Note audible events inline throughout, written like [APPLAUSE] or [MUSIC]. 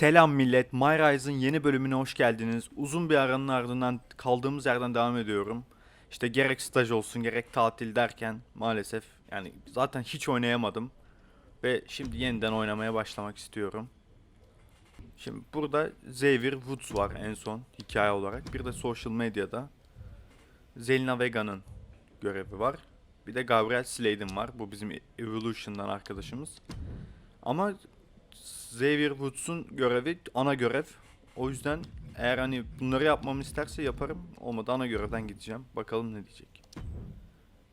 Selam millet, My Rise'ın yeni bölümüne hoş geldiniz. Uzun bir aranın ardından kaldığımız yerden devam ediyorum. İşte gerek staj olsun gerek tatil derken maalesef yani zaten hiç oynayamadım. Ve şimdi yeniden oynamaya başlamak istiyorum. Şimdi burada Xavier Woods var en son hikaye olarak. Bir de social medyada Zelina Vega'nın görevi var. Bir de Gabriel Slade'in var. Bu bizim Evolution'dan arkadaşımız. Ama Xavier Woods'un görevi ana görev. O yüzden eğer hani bunları yapmamı isterse yaparım. Olmadı ana görevden gideceğim. Bakalım ne diyecek.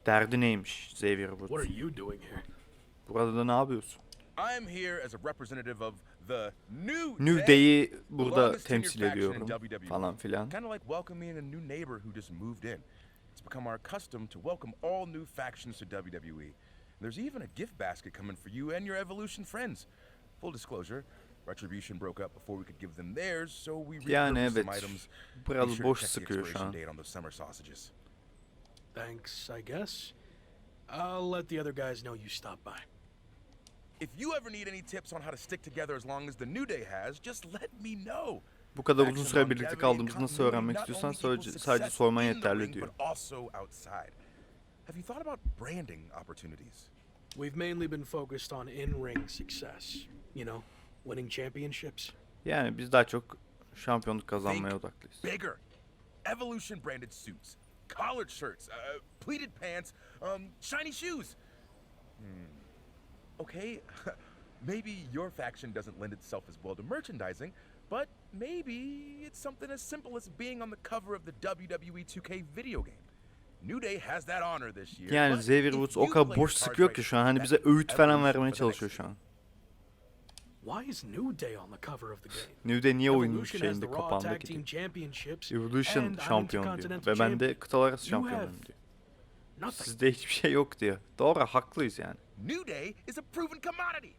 Derdi neymiş Xavier What Woods? are you doing here? Burada da ne yapıyorsun? I am here as a representative of the New New Day, Day'i burada temsil ediyorum WWE. falan filan. Kind of like welcoming a new neighbor who just moved in. It's become our custom to welcome all new factions to WWE. There's even a gift basket coming for you and your Evolution friends. Full disclosure, Retribution broke up before we could give them theirs, so we Yani repurposed some evet. Biraz boş sıkıyor şu an. date on those summer sausages. Thanks, I guess. I'll let the other guys know you stopped by. If you ever need any tips on how to stick together as long as the New Day has, just let me know. Bu kadar uzun süre birlikte kaldığımızı nasıl öğrenmek istiyorsan sadece, sadece sorman yeterli diyor. Have you thought about branding opportunities? We've mainly been focused on in-ring success. You know, winning championships. Yani biz daha çok şampiyonluk kazanmaya Think odaklıyız. Bigger. Evolution branded suits, collared shirts, uh, pleated pants, um, shiny shoes. Hmm. Okay, [LAUGHS] maybe your faction doesn't lend itself as well to merchandising, but maybe it's something as simple as being on the cover of the WWE 2K video game. Yani Xavier Woods o kadar boş sıkıyor ki şu an hani bize öğüt falan vermeye çalışıyor şu an. Why is New Day on the cover of the game? New Day niye oyunun şeyinde kapağındaki diyor. Evolution şampiyon diyor. Ve ben de kıtalar arası şampiyonuyum diyor. Nothing. Sizde hiçbir şey yok diyor. Doğru haklıyız yani. New Day is a proven commodity.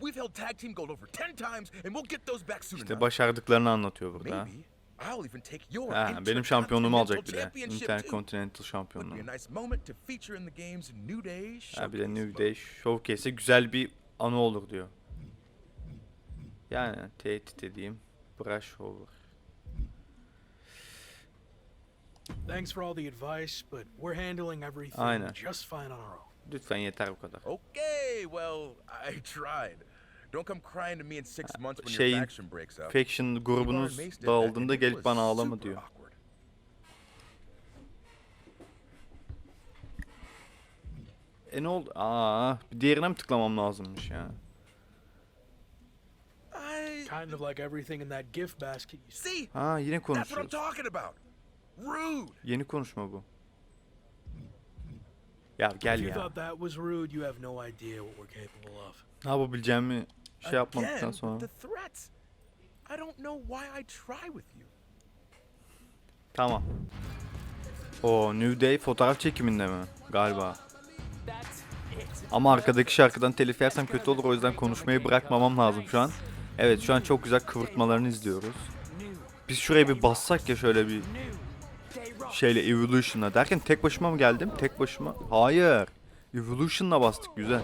We've held tag team gold over 10 times and we'll get those back soon İşte başardıklarını anlatıyor burada. Maybe I'll even take your Ha, benim şampiyonluğumu alacak bir de. Intercontinental şampiyonluğu. a nice moment to feature in the game's New Day Ha, bir de New. Day Showcase'e güzel bir anı olur diyor. Yani tehdit edeyim. Brush over. Thanks for all the advice, but we're handling everything Aynen. just fine on our own. Lütfen yeter bu kadar. Okay, well, I tried. Don't come crying to me in six months when şeyin, your faction breaks up. Faction Ivar grubunuz dağıldığında gelip bana ağlama diyor. E ne oldu? Aa, bir diğerine mi tıklamam lazımmış ya? Kind of like everything in that gift basket see. Ha yine konuşuyoruz. talking about. Rude. Yeni konuşma bu. Ya gel ya. thought that was rude, you have no idea what we're capable of. Ne yapabileceğimi şey yapmadıktan sonra. with the threats. I don't know why I try with you. Tamam. O New Day fotoğraf çekiminde mi? Galiba. Ama arkadaki şarkıdan telif yersem kötü olur o yüzden konuşmayı bırakmamam lazım şu an. Evet şu an çok güzel kıvırtmalarını izliyoruz. Biz şuraya bir bassak ya şöyle bir şeyle Evolution'la derken tek başıma mı geldim? Tek başıma. Hayır. Evolution'la bastık güzel.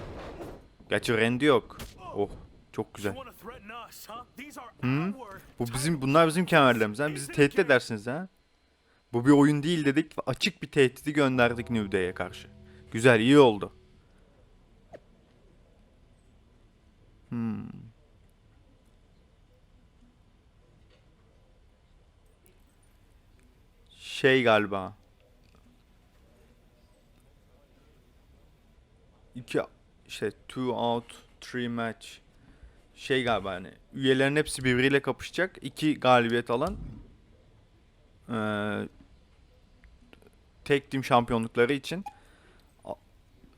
Gerçi Randy yok. Oh çok güzel. Hı? Bu bizim bunlar bizim kemerlerimiz ha. Bizi tehdit edersiniz ha. Bu bir oyun değil dedik açık bir tehdidi gönderdik New Day'e karşı. Güzel iyi oldu. Hmm. Şey galiba. İki işte two out three match şey galiba hani üyelerin hepsi birbiriyle kapışacak. iki galibiyet alan eee tek team şampiyonlukları için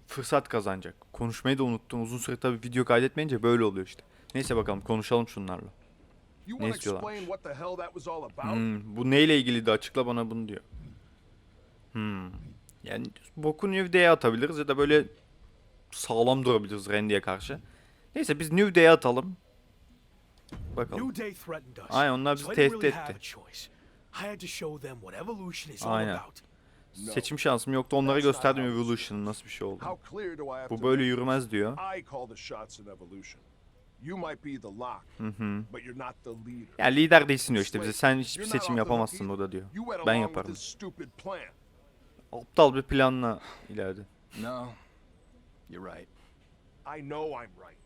fırsat kazanacak. Konuşmayı da unuttum. Uzun süre tabii video kaydetmeyince böyle oluyor işte. Neyse bakalım konuşalım şunlarla. Ne istiyorlarmış? Hmm, bu neyle ilgili de açıkla bana bunu diyor. Hmm. Yani boku New Day'e atabiliriz ya da böyle sağlam durabiliriz Randy'ye karşı. Neyse biz New Day'e atalım. Bakalım. New Day threatened us. Aynen, onlar bizi tehdit etti. a choice. I had to show them what evolution is all Aynen. about. Seçim şansım yoktu. Onlara gösterdim Evolution'ın nasıl bir şey oldu. Bu böyle yürümez diyor. I call the shots in evolution. You might be the lock, Hı hı. but you're not the leader. Yani lider değilsin diyor işte bize. Sen hiçbir seçim yapamazsın burada diyor. Ben yaparım. Aptal bir planla ileride. No, you're right.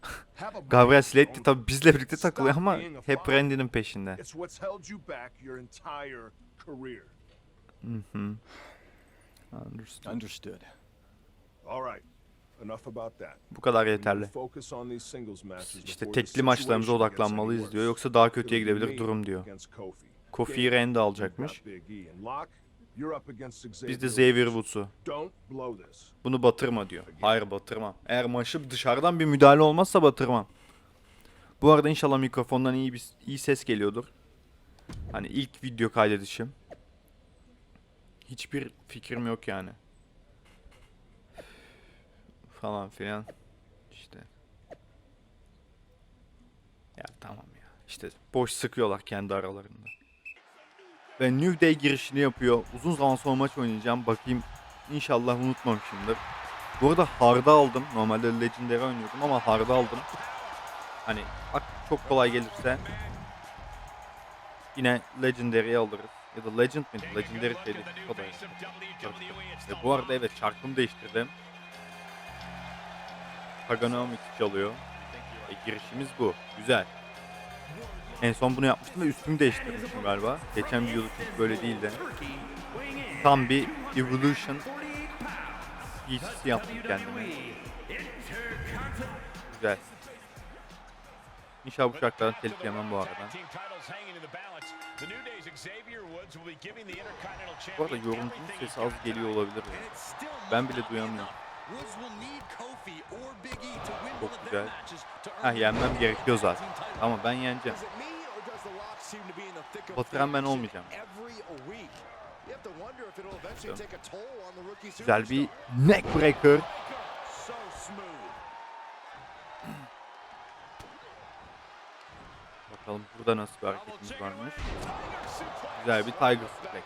[LAUGHS] Gabriel brain, Slate de Tony. tabi bizle birlikte takılıyor ama hep. Randy'nin peşinde. It's what's held you back your entire career. Understood. Understood. All right. Enough about that. Bu kadar yeterli. focus on these singles matches İşte tekli maçlarımıza odaklanmalıyız diyor. Yoksa daha kötüye gidebilir durum diyor. against Kofi. Kofi'yi Gabe, Randy you've alacakmış. Biz de Xavier Woods. Woods'u. Bunu batırma diyor. Hayır batırmam. Eğer maçı dışarıdan bir müdahale olmazsa batırmam. Bu arada inşallah mikrofondan iyi bir iyi ses geliyordur. Hani ilk video kaydedişim. Hiçbir fikrim yok yani. Falan filan. İşte. Ya tamam ya. İşte boş sıkıyorlar kendi aralarında. Ve New Day girişini yapıyor. Uzun zaman sonra maç oynayacağım. Bakayım İnşallah unutmamışımdır. Bu arada Hard'ı aldım. Normalde Legendary oynuyordum ama Hard'ı aldım. Hani bak çok kolay gelirse yine Legendary'i alırız. Ya da Legend miydi? Legendary şeydi. O da. Ve bu arada evet şarkımı değiştirdim. Kaganomics çalıyor. E, girişimiz bu. Güzel. En son bunu yapmıştım ve üstümü değiştirmiştim galiba. Geçen videoda çok böyle değildi. Tam bir Evolution giysisi yaptım kendime. Güzel. İnşallah bu şarkıdan telif yemem bu arada. Bu arada yorumcunun sesi az geliyor olabilir. Ben bile duyamıyorum. Çok güzel. Ha yenmem gerekiyor zaten. Ama ben yeneceğim. Batıran ben olmayacağım. Güzel bir neckbreaker. Bakalım burada nasıl bir hareketimiz varmış. Güzel bir Tiger Suplex.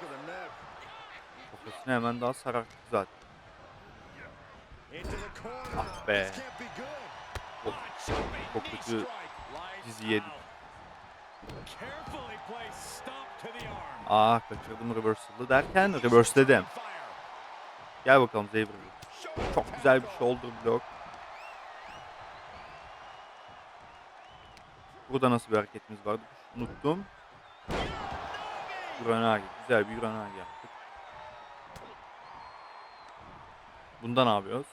Kafasını hemen daha sararttı zaten. Ah be. Çok, çok kötü dizi yedik. Ah kaçırdım reversal'ı derken reverseledim. Gel bakalım Xavier. Çok güzel bir shoulder block. Burada nasıl bir hareketimiz vardı? Unuttum. Uranagi. Güzel bir Uranagi yaptık. Bunda ne yapıyoruz?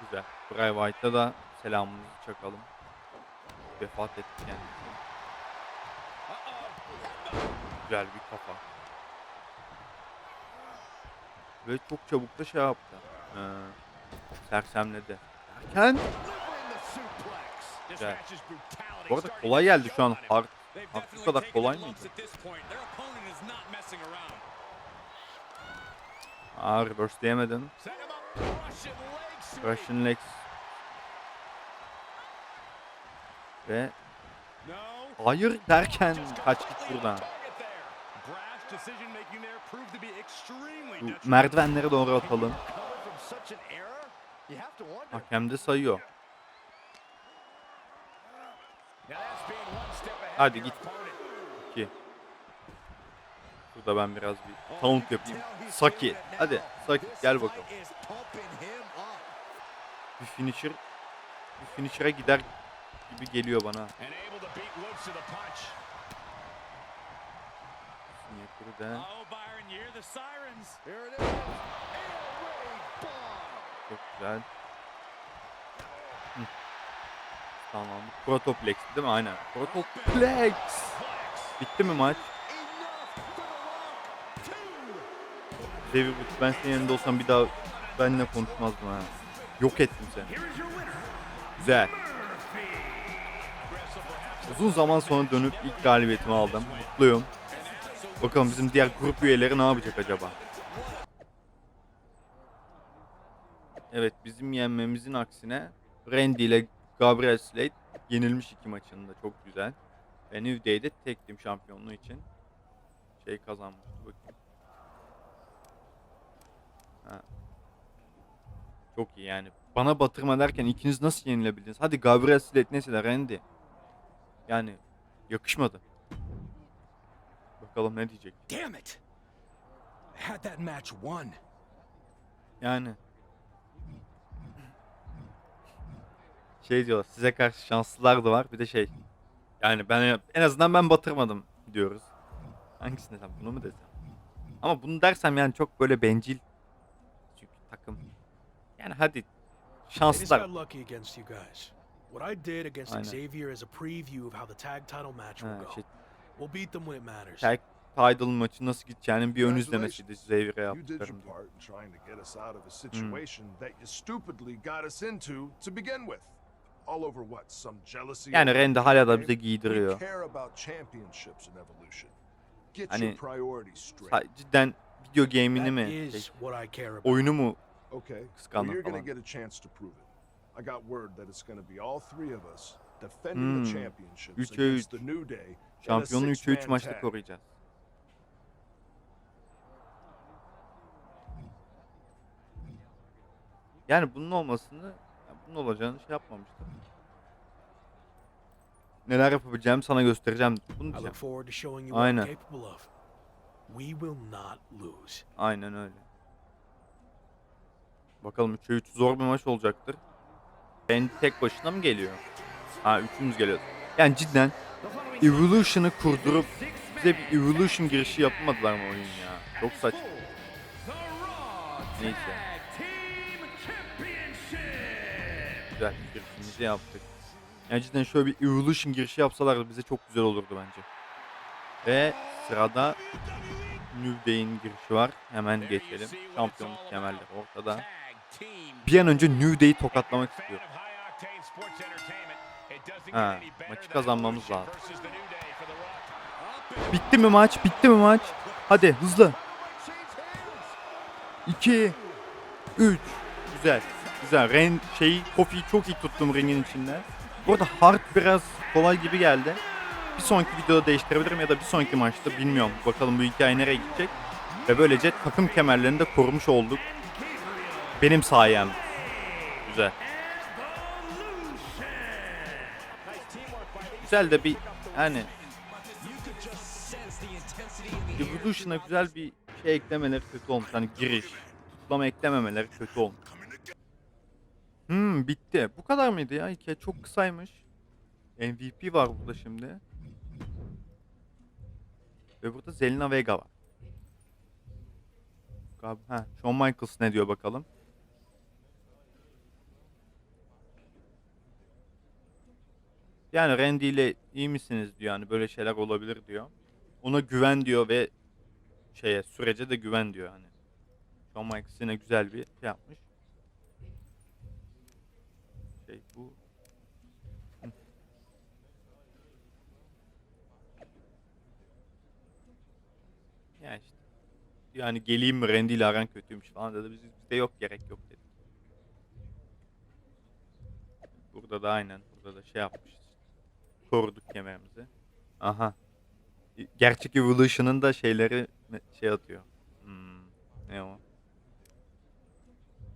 Güzel. Bray Wyatt'a da selamımızı çakalım. Vefat etti kendisi. Güzel bir kafa. Ve çok çabuk da şey yaptı. Ee, sersemledi. Derken Güzel. Bu arada kolay geldi şu an. Hard, hard bu kadar kolay mıydı? Aa reverse'leyemedin. Russian legs. Ve hayır derken kaç git buradan. Bu merdivenlere doğru atalım. Hakem de sayıyor. Hadi git. 2. Burada ben biraz bir taunt yapayım. Saki. Hadi Saki gel bakalım. Bir finisher bir finisher'a gider gibi geliyor bana. Sinyatürü de çok güzel. Hı. Tamam. Protoplex değil mi? Aynen. Protoplex. Bitti mi maç? David ben senin yanında olsam bir daha benimle konuşmazdım ha. Yok ettim seni. Güzel. Uzun zaman sonra dönüp ilk galibiyetimi aldım. Mutluyum. Bakalım bizim diğer grup üyeleri ne yapacak acaba? Evet bizim yenmemizin aksine Randy ile Gabriel Slade yenilmiş iki maçında çok güzel. Ve New Day'de tek tim şampiyonluğu için şey kazanmıştı bakayım. Ha. Çok iyi yani. Bana batırma derken ikiniz nasıl yenilebildiniz? Hadi Gabriel Slet neyse de Randy. Yani yakışmadı. Bakalım ne diyecek. Damn it! I had that match won. Yani. Şey diyorlar size karşı şanslılar da var bir de şey. Yani ben en azından ben batırmadım diyoruz. Hangisini desem bunu mu desem? Ama bunu dersem yani çok böyle bencil. Çünkü takım. Yani hadi I What I did against Aynen. Xavier is a preview of how the tag title match will Ha, go. şey, We'll beat them when it matters. tag title maçı nasıl gideceğinin bir ön izlemesiydi Xavier'e yaptıklarım. diye. part in trying to get us out of a situation that you stupidly got us into to begin with. All over what? Some jealousy? Yani Randy hala da bize giydiriyor. Hani- Cidden video game'ini mi? şey, oyunu mu? Kıskandım falan. I got word that it's gonna be all three of us defending the Hmm. championships Üçe against the New Day. Şampiyonu 3'e 3 six-man maçta koruyacağız. Yani bunun olmasını, yani bunun olacağını şey yapmamıştım. Neler yapabileceğimi sana göstereceğim. Bunu diyeceğim. to Aynen. capable of. We will not lose. Aynen öyle. Bakalım 3'e 3 zor bir maç olacaktır. Ben tek başına mı geliyor? Ha üçümüz geliyor. Yani cidden Evolution'ı kurdurup bize bir Evolution girişi yapmadılar mı oyun ya? Çok saçma. Neyse. Güzel girişimizi yaptık. Yani cidden şöyle bir Evolution girişi yapsalardı bize çok güzel olurdu bence. Ve sırada New Day'in girişi var. Hemen geçelim. Şampiyonluk kemerleri ortada. Bir an önce New Day'i tokatlamak istiyorum. Ha, maçı kazanmamız lazım. Bitti mi maç? Bitti mi maç? Hadi hızlı. 2 3 Güzel. Güzel. Ren şeyi Kofi'yi çok iyi tuttum ringin içinde. Bu arada hard biraz kolay gibi geldi. Bir sonraki videoda değiştirebilirim ya da bir sonraki maçta bilmiyorum. Bakalım bu hikaye nereye gidecek. Ve böylece takım kemerlerini de korumuş olduk. Benim sayem. Güzel. Güzel de bir yani Evolution'a güzel bir şey eklemeleri kötü olmuş. Hani giriş, tutlama eklememeleri kötü olmuş. Hmm bitti. Bu kadar mıydı ya? Hikaye çok kısaymış. MVP var burada şimdi. Ve burada Zelina Vega var. Ha, Shawn Michaels ne diyor bakalım. Yani Randy ile iyi misiniz diyor yani böyle şeyler olabilir diyor. Ona güven diyor ve şeye sürece de güven diyor hani. Shawn Michaels yine güzel bir şey yapmış. Şey bu. Hı. Ya işte. Yani geleyim mi Randy ile aran kötüymüş falan dedi. Biz, bizde yok gerek yok dedik. Burada da aynen. Burada da şey yapmışız. Koruduk kemerimizi. Aha. Gerçek Evolution'ın da şeyleri şey atıyor. Hmm, ne o?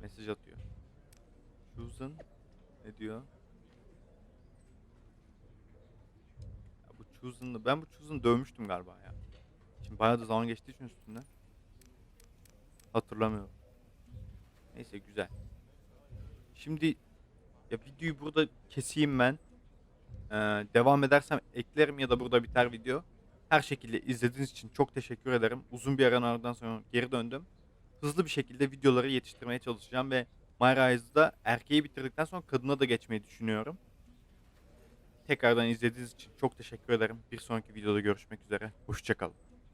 Mesaj atıyor. Chosen ne diyor? Ya bu Chosen'ı ben bu Chosen'ı dövmüştüm galiba ya. Şimdi bayağı da zaman geçtiği için üstünden. Hatırlamıyorum. Neyse güzel. Şimdi ya videoyu burada keseyim ben. Ee, devam edersem eklerim ya da burada biter video. Her şekilde izlediğiniz için çok teşekkür ederim. Uzun bir aradan sonra geri döndüm. Hızlı bir şekilde videoları yetiştirmeye çalışacağım ve My Rise'da erkeği bitirdikten sonra kadına da geçmeyi düşünüyorum. Tekrardan izlediğiniz için çok teşekkür ederim. Bir sonraki videoda görüşmek üzere. Hoşçakalın.